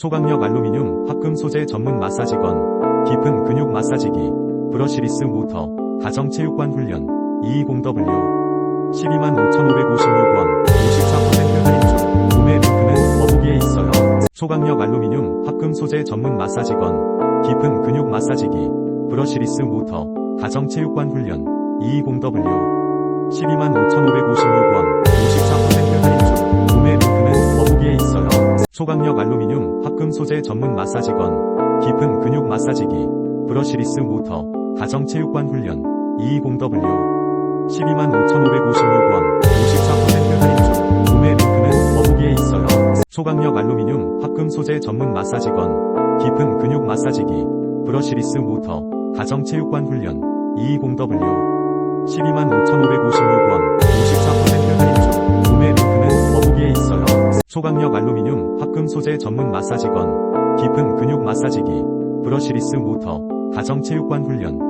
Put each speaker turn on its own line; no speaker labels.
소강력 알루미늄 합금 소재 전문 마사지건, 깊은 근육 마사지기, 브러시리스 모터, 가정체육관 훈련, 220W, 125,556원, 54% 할인 중, 구매 링크는 더보기에 있어요. 소강력 알루미늄 합금 소재 전문 마사지건, 깊은 근육 마사지기, 브러시리스 모터, 가정체육관 훈련, 220W, 125,556원, 소강력 알루미늄 합금 소재 전문 마사지건, 깊은 근육 마사지기, 브러시리스 모터, 가정체육관 훈련, 220W, 125,556원, 54% 할인 중, 구매 링크는 더보기에 있어요. 소강력 알루미늄 합금 소재 전문 마사지건, 깊은 근육 마사지기, 브러시리스 모터, 가정체육관 훈련, 220W, 125,556원, 소강력 알루미늄 합금 소재 전문 마사지건, 깊은 근육 마사지기, 브러시리스 모터, 가정체육관 훈련,